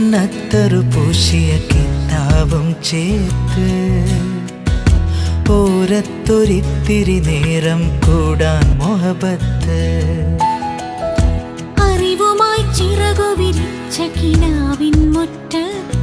കണ്ണത്തറു പൂശിയ കിന്നാവും ചേർത്ത് ഓരത്തൊരിത്തിരി നേരം കൂടാൻ മൊഹബത്ത്. അറിവുമായി ചിറകു വിരിച്ച കിനാവിൻ മുറ്റത്ത്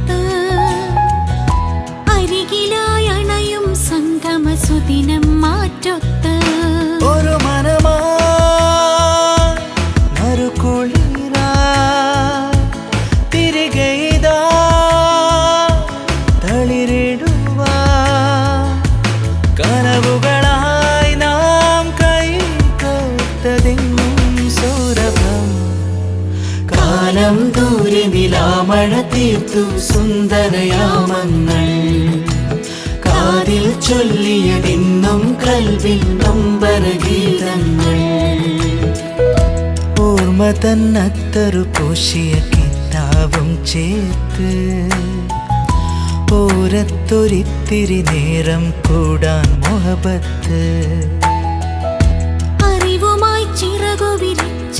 കാലം ദൂരെ നിലാമഴ തീർത്തു സുന്ദരയാമങ്ങൾ. കാതിൽ ചൊല്ലിയതിന്നും കൽവിൽ നൊമ്പരഗീതങ്ങൾ. ഓർമ്മ തന്നത്തറു പൂശിയ കിതാവും ചേർത്ത് ഓരത്തൊരിത്തിരി നേരം കൂടാൻ മുഹബത്ത്. അറിവുമായി ചിറകു വിരിച്ച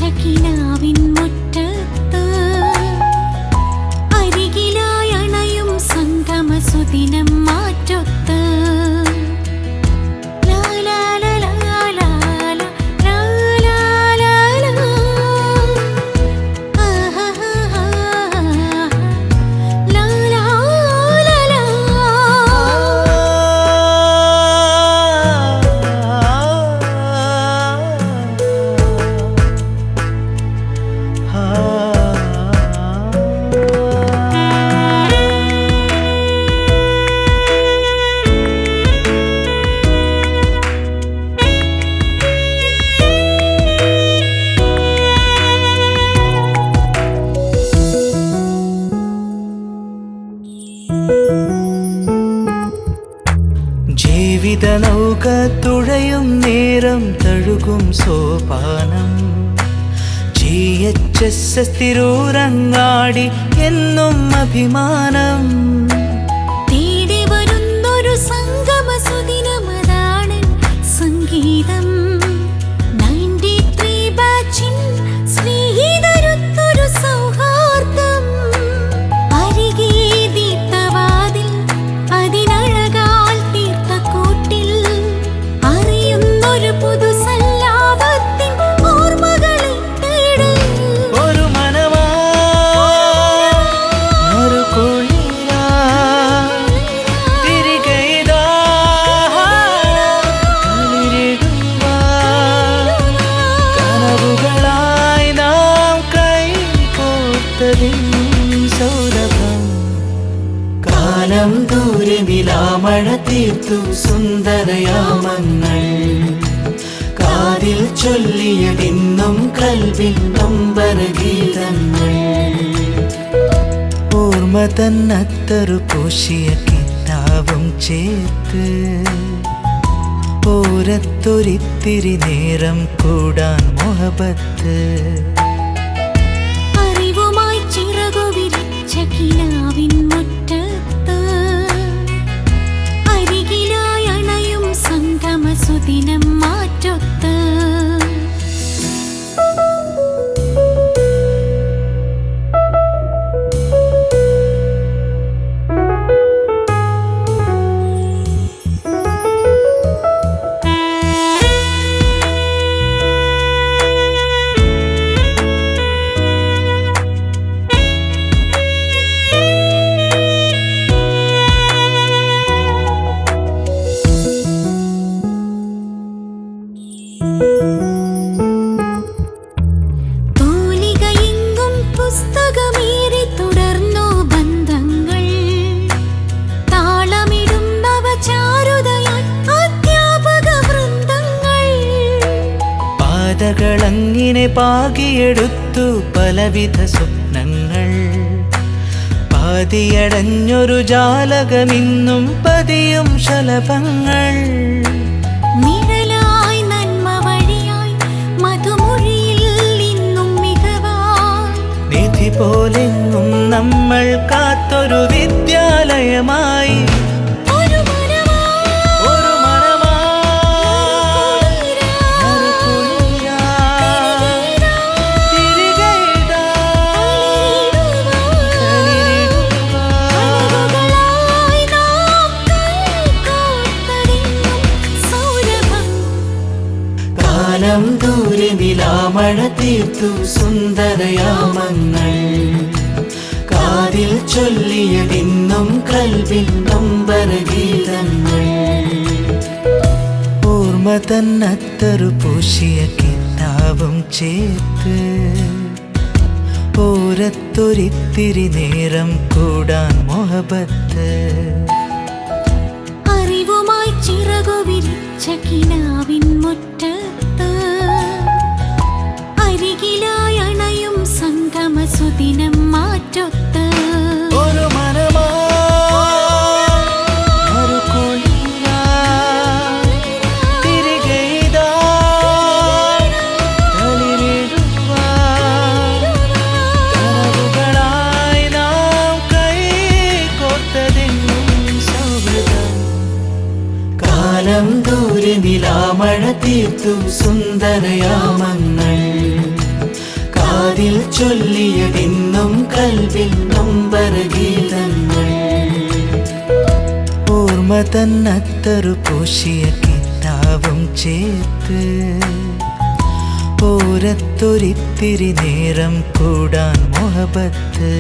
തുഴയും നേരം തഴുകും Sopanam. G H S S Tirurangadi എന്നും അഭിമാനം. തീർത്തു സുന്ദരയാമങ്ങൾ. കാതിൽ ചൊല്ലിയതിന്നും കൽവിൽ നൊമ്പരഗീതങ്ങൾ ഓർമ്മ തന്നത്തറു പൂശിയ കിതാവും ചേർത്ത് ഓരത്തൊരിത്തിരി നേരം കൂടാൻ മുഹബത്ത്. അറിവുമായി ചിറകു വിരിച്ച കിനാവിൻ സംഗമ സുദിനം പാതകളങ്ങിനെ പാകിയെടുത്തു പലവിധ സ്വപ്നങ്ങൾ. പാതിയടഞ്ഞൊരു ജാലകമിന്നും പതിയും ശലഭങ്ങൾ. നിലാമഴ തീർത്തു സുന്ദരയാമങ്ങൾ. കാതിൽ ചൊല്ലിയതിന്നും കൽവിൽ നൊമ്പരഗീതങ്ങൾ ഓർമ്മ തന്നത്തറു പൂശിയ കിതാവും ചേർത്ത് ഓരത്തൊരിത്തിരി നേരം കൂടാൻ മൊഹബത്ത്. കാലം ദൂരെ നിലാമഴ തീർത്തു സുന്ദരയാമങ്ങൾ. കാതിൽ ചൊല്ലിയതിന്നും കൽവിൽ നൊമ്പരഗീതങ്ങൾ ഓർമ്മ തന്നത്തറു പൂശിയ കിതാവും ചേർത്ത് ഓരത്തൊരിത്തിരി നേരം കൂടാൻ മൊഹബത്ത്